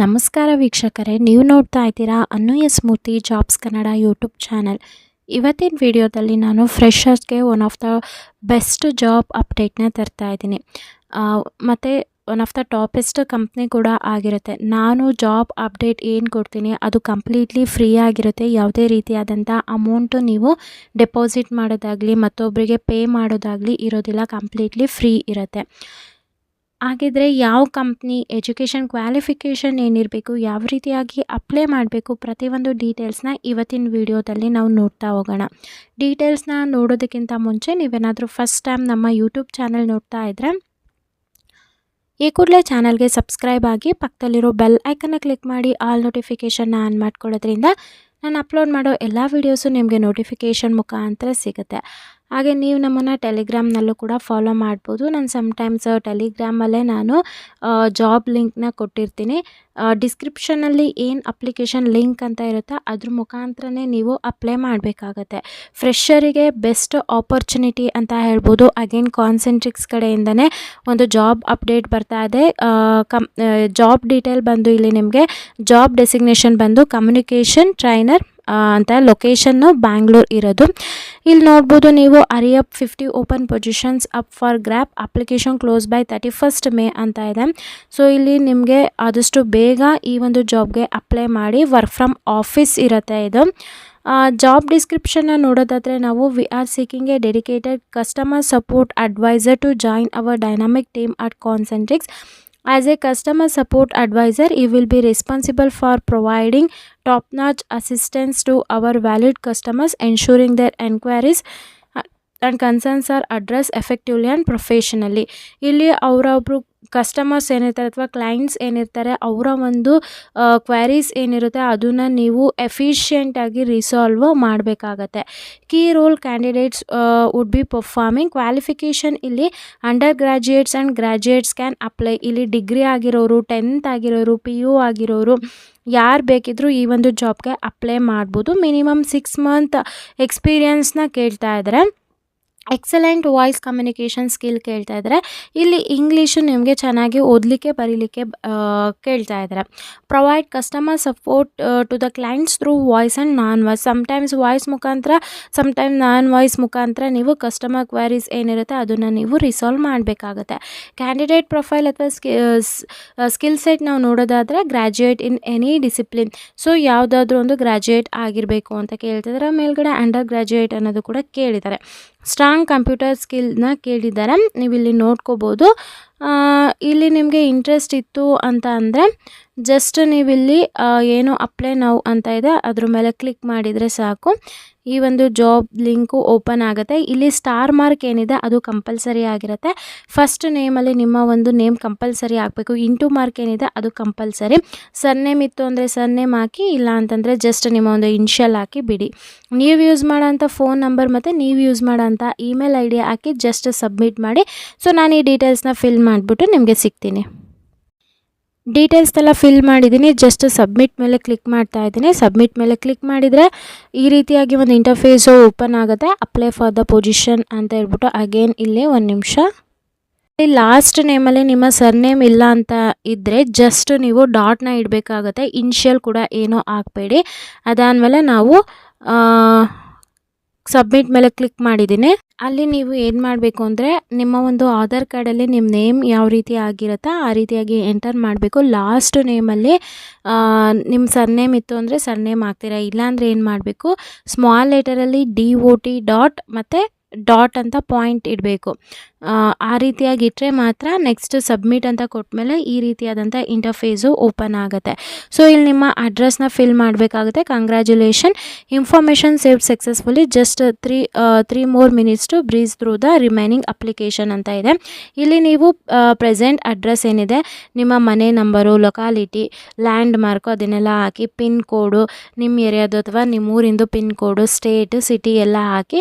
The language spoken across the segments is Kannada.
ನಮಸ್ಕಾರ ವೀಕ್ಷಕರೇ, ನೀವು ನೋಡ್ತಾ ಇದ್ದೀರಾ ಅನ್ನೂಯ ಸ್ಮೂರ್ತಿ ಜಾಬ್ಸ್ ಕನ್ನಡ ಯೂಟ್ಯೂಬ್ ಚಾನಲ್. ಇವತ್ತಿನ ವಿಡಿಯೋದಲ್ಲಿ ನಾನು ಫ್ರೆಷರ್ಸ್ಗೆ one of the best job ಅಪ್ಡೇಟ್ನ ತರ್ತಾ ಇದ್ದೀನಿ. ಮತ್ತು one of the toppest company ಕೂಡ ಆಗಿರುತ್ತೆ. ನಾನು ಜಾಬ್ ಅಪ್ಡೇಟ್ ಏನು ಕೊಡ್ತೀನಿ, ಅದು ಕಂಪ್ಲೀಟ್ಲಿ ಫ್ರೀ ಆಗಿರುತ್ತೆ. ಯಾವುದೇ ರೀತಿಯಾದಂಥ ಅಮೌಂಟು ನೀವು ಡೆಪಾಸಿಟ್ ಮಾಡೋದಾಗಲಿ ಮತ್ತೊಬ್ಬರಿಗೆ ಪೇ ಮಾಡೋದಾಗಲಿ ಇರೋದಿಲ್ಲ ಕಂಪ್ಲೀಟ್ಲಿ ಫ್ರೀ ಇರುತ್ತೆ. ಹಾಗಿದ್ರೆ ಯಾವ ಕಂಪ್ನಿ ಎಜುಕೇಷನ್ ಕ್ವಾಲಿಫಿಕೇಷನ್ ಏನಿರಬೇಕು, ಯಾವ ರೀತಿಯಾಗಿ ಅಪ್ಲೈ ಮಾಡಬೇಕು ಪ್ರತಿಯೊಂದು ಡೀಟೇಲ್ಸ್ನ ಇವತ್ತಿನ ವಿಡಿಯೋದಲ್ಲಿ ನಾವು ನೋಡ್ತಾ ಹೋಗೋಣ. ಡೀಟೇಲ್ಸ್ನ ನೋಡೋದಕ್ಕಿಂತ ಮುಂಚೆ ನೀವೇನಾದರೂ ಫಸ್ಟ್ ಟೈಮ್ ನಮ್ಮ ಯೂಟ್ಯೂಬ್ ಚಾನಲ್ ನೋಡ್ತಾ ಇದ್ದರೆ ಈ ಕೂಡಲೇ ಚಾನಲ್ಗೆ ಸಬ್ಸ್ಕ್ರೈಬ್ ಆಗಿ ಪಕ್ಕದಲ್ಲಿರೋ ಬೆಲ್ ಐಕನ್ನ ಕ್ಲಿಕ್ ಮಾಡಿ ಆಲ್ ನೋಟಿಫಿಕೇಷನ್ನ ಆನ್ ಮಾಡ್ಕೊಳ್ಳೋದ್ರಿಂದ ನಾನು ಅಪ್ಲೋಡ್ ಮಾಡೋ ಎಲ್ಲ ವೀಡಿಯೋಸು ನಿಮಗೆ ನೋಟಿಫಿಕೇಷನ್ ಮುಖಾಂತರ ಸಿಗುತ್ತೆ. ಹಾಗೆ ನೀವು ನಮ್ಮನ್ನು ಟೆಲಿಗ್ರಾಮ್ನಲ್ಲೂ ಕೂಡ ಫಾಲೋ ಮಾಡ್ಬೋದು. ನಾನು ಸಮ್ಟೈಮ್ಸ್ ಟೆಲಿಗ್ರಾಮಲ್ಲೇ ನಾನು ಜಾಬ್ ಲಿಂಕ್ನ ಕೊಟ್ಟಿರ್ತೀನಿ. ಡಿಸ್ಕ್ರಿಪ್ಷನಲ್ಲಿ ಏನು ಅಪ್ಲಿಕೇಶನ್ ಲಿಂಕ್ ಅಂತ ಇರುತ್ತೋ ಅದ್ರ ಮುಖಾಂತರನೇ ನೀವು ಅಪ್ಲೈ ಮಾಡಬೇಕಾಗತ್ತೆ. ಫ್ರೆಷರಿಗೆ ಬೆಸ್ಟ್ ಆಪರ್ಚುನಿಟಿ ಅಂತ ಹೇಳ್ಬೋದು. ಅಗೇನ್ ಕಾನ್ಸೆಂಟ್ರಿಕ್ಸ್ ಕಡೆಯಿಂದನೇ ಒಂದು ಜಾಬ್ ಅಪ್ಡೇಟ್ ಬರ್ತಾ ಇದೆ. ಕಮ್ ಜಾಬ್ ಡೀಟೇಲ್ ಬಂದು ಇಲ್ಲಿ ನಿಮಗೆ ಜಾಬ್ ಡೆಸಿಗ್ನೇಷನ್ ಬಂದು ಕಮ್ಯುನಿಕೇಷನ್ ಟ್ರೈನರ್ ಅಂತ ಲೊಕೇಶನ್ನು ಬ್ಯಾಂಗ್ಳೂರ್ ಇರೋದು. ಇಲ್ಲಿ ನೋಡ್ಬೋದು ನೀವು ಅರಿಯಪ್ fifty open positions up for grab application close by thirty first May ಅಂತ ಇದೆ. ಸೊ ಇಲ್ಲಿ ನಿಮಗೆ ಆದಷ್ಟು ಬೇಗ ಈ ಒಂದು ಜಾಬ್ಗೆ ಅಪ್ಲೈ ಮಾಡಿ ವರ್ಕ್ ಫ್ರಮ್ ಆಫೀಸ್ ಇರುತ್ತೆ ಇದು. ಜಾಬ್ ಡಿಸ್ಕ್ರಿಪ್ಷನ್ನ ನೋಡೋದಾದರೆ ನಾವು we are seeking a dedicated customer support advisor to join our dynamic team at Concentrix As a customer support advisor, you will be responsible for providing top notch assistance to our valued customers, ensuring their enquiries and concerns are address effectively and professionally ಇಲ್ಲಿ ಅವರೊಬ್ಬರು ಕಸ್ಟಮರ್ಸ್ ಏನಿರ್ತಾರೆ ಅಥವಾ ಕ್ಲೈಂಟ್ಸ್ ಏನಿರ್ತಾರೆ, ಅವರ ಒಂದು ಕ್ವೈರೀಸ್ ಏನಿರುತ್ತೆ ಅದನ್ನು ನೀವು ಎಫಿಷಿಯೆಂಟಾಗಿ ರಿಸಾಲ್ವ್ ಮಾಡಬೇಕಾಗತ್ತೆ. Key role candidates would be performing qualification ಇಲ್ಲಿ undergraduates and graduates can apply ಇಲ್ಲಿ ಡಿಗ್ರಿ ಆಗಿರೋರು ಟೆಂತ್ ಆಗಿರೋರು ಪಿ ಯು ಆಗಿರೋರು, ಯಾರು ಬೇಕಿದ್ರೂ ಈ ಒಂದು ಜಾಬ್ಗೆ ಅಪ್ಲೈ ಮಾಡ್ಬೋದು. ಮಿನಿಮಮ್ ಸಿಕ್ಸ್ ಮಂತ್ ಎಕ್ಸ್ಪೀರಿಯನ್ಸ್ನ ಕೇಳ್ತಾ ಇದ್ದಾರೆ ಎಕ್ಸಲೆಂಟ್ ವಾಯ್ಸ್ ಕಮ್ಯುನಿಕೇಷನ್ ಸ್ಕಿಲ್ ಕೇಳ್ತಾ ಇದ್ದಾರೆ. ಇಲ್ಲಿ ಇಂಗ್ಲೀಷು ನಿಮಗೆ ಚೆನ್ನಾಗಿ ಓದಲಿಕ್ಕೆ, ಬರೀಲಿಕ್ಕೆ ಕೇಳ್ತಾ ಇದ್ದಾರೆ. Provide customer support to the clients through voice and non voice sometimes voice ಮುಖಾಂತರ ಸಮ್ಟೈಮ್ಸ್ ನಾನ್ ವಾಯ್ಸ್ ಮುಖಾಂತರ ನೀವು ಕಸ್ಟಮರ್ ಕ್ವೈರೀಸ್ ಏನಿರುತ್ತೆ, ಅದನ್ನು ನೀವು ರಿಸಾಲ್ವ್ ಮಾಡಬೇಕಾಗತ್ತೆ. ಕ್ಯಾಂಡಿಡೇಟ್ ಪ್ರೊಫೈಲ್ ಅಥವಾ ಸ್ಕಿಲ್ ಸೆಟ್ ನಾವು ನೋಡೋದಾದರೆ graduate in any discipline so ಯಾವುದಾದ್ರೂ ಒಂದು ಗ್ರ್ಯಾಜುಯೇಟ್ ಆಗಿರಬೇಕು ಅಂತ ಕೇಳ್ತಿದ್ದಾರೆ ಮೇಲ್ಗಡೆ ಅಂಡರ್ ಗ್ರ್ಯಾಜುಯೇಟ್ ಅನ್ನೋದು ಕೂಡ ಕೇಳಿದ್ದಾರೆ. ಸ್ಟ್ರಾಂಗ್ ಕಂಪ್ಯೂಟರ್ ಸ್ಕಿಲ್ನ ಕೇಳಿದ್ದಾರೆ. ನೀವು ಇಲ್ಲಿ ನೋಡ್ಕೋಬೋದು ಇಲ್ಲಿ ನಿಮಗೆ ಇಂಟ್ರೆಸ್ಟ್ ಇತ್ತು ಅಂತ ಅಂದರೆ ಜಸ್ಟ್ ನೀವಿಲ್ಲಿ ಏನು ಅಪ್ಲೈ ನಾವು ಅಂತ ಇದೆ, ಅದ್ರ ಮೇಲೆ ಕ್ಲಿಕ್ ಮಾಡಿದರೆ ಸಾಕು. ಈ ಒಂದು ಜಾಬ್ ಲಿಂಕು ಓಪನ್ ಆಗುತ್ತೆ. ಇಲ್ಲಿ ಸ್ಟಾರ್ ಮಾರ್ಕ್ ಏನಿದೆ, ಅದು ಕಂಪಲ್ಸರಿ ಆಗಿರುತ್ತೆ. ಫಸ್ಟ್ ನೇಮಲ್ಲಿ ನಿಮ್ಮ ಒಂದು ನೇಮ್ ಕಂಪಲ್ಸರಿ ಆಗಬೇಕು. ಇಂಟು ಮಾರ್ಕ್ ಏನಿದೆ, ಅದು ಕಂಪಲ್ಸರಿ ಸರ್ನೇಮ್ ಇತ್ತು ಅಂದರೆ ಸರ್ನೇಮ್ ಹಾಕಿ, ಇಲ್ಲ ಅಂತಂದರೆ ಜಸ್ಟ್ ನಿಮ್ಮ ಒಂದು ಇನ್ಷಿಯಲ್ ಹಾಕಿ ಬಿಡಿ. ನೀವು ಯೂಸ್ ಮಾಡೋಂಥ ಫೋನ್ ನಂಬರ್ ಮತ್ತು ನೀವು ಯೂಸ್ ಮಾಡೋಂಥ ಇಮೇಲ್ ಐ ಹಾಕಿ ಜಸ್ಟ್ ಸಬ್ಮಿಟ್ ಮಾಡಿ. ಸೊ ನಾನು ಈ ಡೀಟೇಲ್ಸ್ನ ಫಿಲ್ ಮಾಡಿಬಿಟ್ಟು ನಿಮಗೆ ಸಿಗ್ತೀನಿ. ಡೀಟೇಲ್ಸ್ ಎಲ್ಲ ಫಿಲ್ ಮಾಡಿದ್ದೀನಿ. ಜಸ್ಟ್ ಸಬ್ಮಿಟ್ ಮೇಲೆ ಕ್ಲಿಕ್ ಮಾಡ್ತಾ ಇದ್ದೀನಿ. ಸಬ್ಮಿಟ್ ಮೇಲೆ ಕ್ಲಿಕ್ ಮಾಡಿದರೆ ಈ ರೀತಿಯಾಗಿ ಒಂದು ಇಂಟರ್ಫೇಸು ಓಪನ್ ಆಗುತ್ತೆ. ಅಪ್ಲೈ ಫಾರ್ ದ ಪೊಸಿಷನ್ ಅಂತ ಹೇಳ್ಬಿಟ್ಟು ಅಗೇನ್ ಇಲ್ಲಿ ಒಂದು ನಿಮಿಷ. ಲಾಸ್ಟ್ ನೇಮಲ್ಲಿ ನಿಮ್ಮ ಸರ್ನೇಮ್ ಇಲ್ಲ ಅಂತ ಇದ್ದರೆ ಜಸ್ಟ್ ನೀವು ಡಾಟ್ನ ಇಡಬೇಕಾಗತ್ತೆ. ಇನ್ಷಿಯಲ್ ಕೂಡ ಏನೂ ಹಾಕಬೇಡಿ ಅದಾದಮೇಲೆ ನಾವು ಸಬ್ಮಿಟ್ ಮೇಲೆ ಕ್ಲಿಕ್ ಮಾಡಿದ್ದೀನಿ. ಅಲ್ಲಿ ನೀವು ಏನು ಮಾಡಬೇಕು ಅಂದರೆ ನಿಮ್ಮ ಒಂದು ಆಧಾರ್ ಕಾರ್ಡಲ್ಲಿ ನಿಮ್ಮ ನೇಮ್ ಯಾವ ರೀತಿ ಆಗಿರುತ್ತೋ ಆ ರೀತಿಯಾಗಿ ಎಂಟರ್ ಮಾಡಬೇಕು. ಲಾಸ್ಟ್ ನೇಮಲ್ಲಿ ನಿಮ್ಮ ಸರ್ನೇಮ್ ಇತ್ತು ಅಂದರೆ ಸರ್ನೇಮ್ ಹಾಕ್ತೀರಾ? ಇಲ್ಲಾಂದರೆ ಏನು ಮಾಡಬೇಕು? ಸ್ಮಾಲ್ ಲೆಟರಲ್ಲಿ ಡಿ ಓ ಟಿ ಡಾಟ್ ಮತ್ತು ಡಾಟ್ ಅಂತ ಪಾಯಿಂಟ್ ಇಡಬೇಕು. ಆ ರೀತಿಯಾಗಿ ಇಟ್ಟರೆ ಮಾತ್ರ ನೆಕ್ಸ್ಟ್ ಸಬ್ಮಿಟ್ ಅಂತ ಕೊಟ್ಟಮೇಲೆ ಈ ರೀತಿಯಾದಂಥ ಇಂಟರ್ಫೇಸು ಓಪನ್ ಆಗುತ್ತೆ. ಸೊ ಇಲ್ಲಿ ನಿಮ್ಮ ಅಡ್ರೆಸ್ನ ಫಿಲ್ ಮಾಡಬೇಕಾಗುತ್ತೆ. Congratulation information save successfully just three three more minutes to breeze through the remaining application ಅಂತ ಇದೆ. ಇಲ್ಲಿ ನೀವು ಪ್ರೆಸೆಂಟ್ ಅಡ್ರೆಸ್ ಏನಿದೆ? ನಿಮ್ಮ ಮನೆ ನಂಬರು ಲೊಕಾಲಿಟಿ ಲ್ಯಾಂಡ್ ಮಾರ್ಕು ಅದನ್ನೆಲ್ಲ ಹಾಕಿ ಪಿನ್ ಕೋಡು ನಿಮ್ಮ ಏರಿಯಾದು ಅಥವಾ ನಿಮ್ಮ ಊರಿಂದು ಪಿನ್ ಕೋಡು ಸ್ಟೇಟ್ ಸಿಟಿ ಎಲ್ಲ ಹಾಕಿ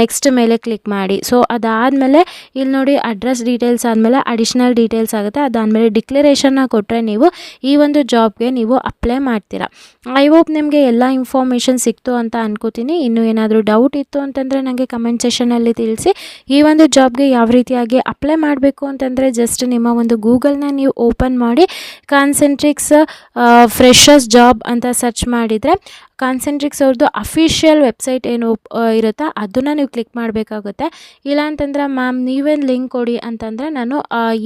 ನೆಕ್ಸ್ಟ್ ಮೇಲೆ ಮೇಲೆ ಕ್ಲಿಕ್ ಮಾಡಿ. ಸೊ ಅದಾದಮೇಲೆ ಇಲ್ಲಿ ನೋಡಿ ಅಡ್ರೆಸ್ ಡೀಟೇಲ್ಸ್ ಆದಮೇಲೆ ಅಡಿಷ್ನಲ್ ಡೀಟೇಲ್ಸ್ ಆಗುತ್ತೆ. ಅದಾದಮೇಲೆ ಡಿಕ್ಲರೇಷನ್ನ ಕೊಟ್ಟರೆ ನೀವು ಈ ಒಂದು ಜಾಬ್ಗೆ ನೀವು ಅಪ್ಲೈ ಮಾಡ್ತೀರಾ. ಐ ಹೋಪ್ ನಿಮಗೆ ಎಲ್ಲ ಇನ್ಫಾರ್ಮೇಷನ್ ಸಿಕ್ತು ಅಂತ ಅನ್ಕೋತೀನಿ. ಇನ್ನೂ ಏನಾದರೂ ಡೌಟ್ ಇತ್ತು ಅಂತಂದರೆ ನನಗೆ ಕಮೆಂಟ್ ಸೆಷನಲ್ಲಿ ತಿಳಿಸಿ. ಈ ಒಂದು ಜಾಬ್ಗೆ ಯಾವ ರೀತಿಯಾಗಿ ಅಪ್ಲೈ ಮಾಡಬೇಕು ಅಂತಂದರೆ ಜಸ್ಟ್ ನಿಮ್ಮ ಒಂದು ಗೂಗಲ್ನ ನೀವು ಓಪನ್ ಮಾಡಿ ಕಾನ್ಸೆಂಟ್ರಿಕ್ಸ್ ಫ್ರೆಶರ್ಸ್ ಜಾಬ್ ಅಂತ ಸರ್ಚ್ ಮಾಡಿದರೆ ಕಾನ್ಸೆಂಟ್ರಿಕ್ಸ್ ಅವ್ರದ್ದು ಅಫಿಷಿಯಲ್ ವೆಬ್ಸೈಟ್ ಏನು ಇರುತ್ತಾ, ಅದನ್ನು ನೀವು ಕ್ಲಿಕ್ ಮಾಡಬೇಕಾಗುತ್ತೆ. ಇಲ್ಲ ಅಂತಂದರೆ ಮ್ಯಾಮ್, ನೀವೇನು ಲಿಂಕ್ ಕೊಡಿ ಅಂತಂದರೆ ನಾನು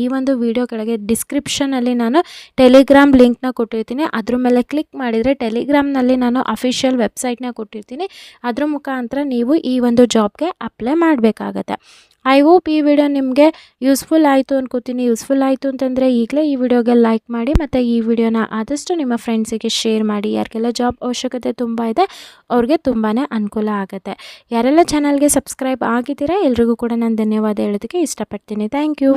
ಈ ಒಂದು ವಿಡಿಯೋ ಕೆಳಗೆ ಡಿಸ್ಕ್ರಿಪ್ಷನಲ್ಲಿ ನಾನು ಟೆಲಿಗ್ರಾಮ್ ಲಿಂಕ್ನ ಕೊಟ್ಟಿರ್ತೀನಿ. ಅದ್ರ ಮೇಲೆ ಕ್ಲಿಕ್ ಮಾಡಿದರೆ ಟೆಲಿಗ್ರಾಮ್ನಲ್ಲಿ ನಾನು ಅಫಿಷಿಯಲ್ ವೆಬ್ಸೈಟ್ನ ಕೊಟ್ಟಿರ್ತೀನಿ. ಅದ್ರ ಮುಖಾಂತರ ನೀವು ಈ ಒಂದು ಜಾಬ್ಗೆ ಅಪ್ಲೈ ಮಾಡಬೇಕಾಗತ್ತೆ. ಐ ಹೋಪ್ ಈ ವಿಡಿಯೋ ನಿಮಗೆ ಯೂಸ್ಫುಲ್ ಆಯಿತು ಅನ್ಕೋತೀನಿ. ಯೂಸ್ಫುಲ್ ಆಯಿತು ಅಂತಂದರೆ ಈಗಲೇ ಈ ವಿಡಿಯೋಗೆ ಲೈಕ್ ಮಾಡಿ ಮತ್ತು ಈ ವಿಡಿಯೋನ ಆದಷ್ಟು ನಿಮ್ಮ ಫ್ರೆಂಡ್ಸಿಗೆ ಶೇರ್ ಮಾಡಿ. ಯಾರಿಗೆಲ್ಲ ಜಾಬ್ ಅವಶ್ಯಕತೆ ತುಂಬ ಇದೆ, ಅವ್ರಿಗೆ ತುಂಬಾ ಅನುಕೂಲ ಆಗುತ್ತೆ. ಯಾರೆಲ್ಲ ಚಾನಲ್ಗೆ ಸಬ್ಸ್ಕ್ರೈಬ್ ಆಗಿದ್ದೀರಾ, ಎಲ್ರಿಗೂ ಕೂಡ ನಾನು ಧನ್ಯವಾದ ಹೇಳೋದಕ್ಕೆ ಇಷ್ಟಪಡ್ತೀನಿ. Thank you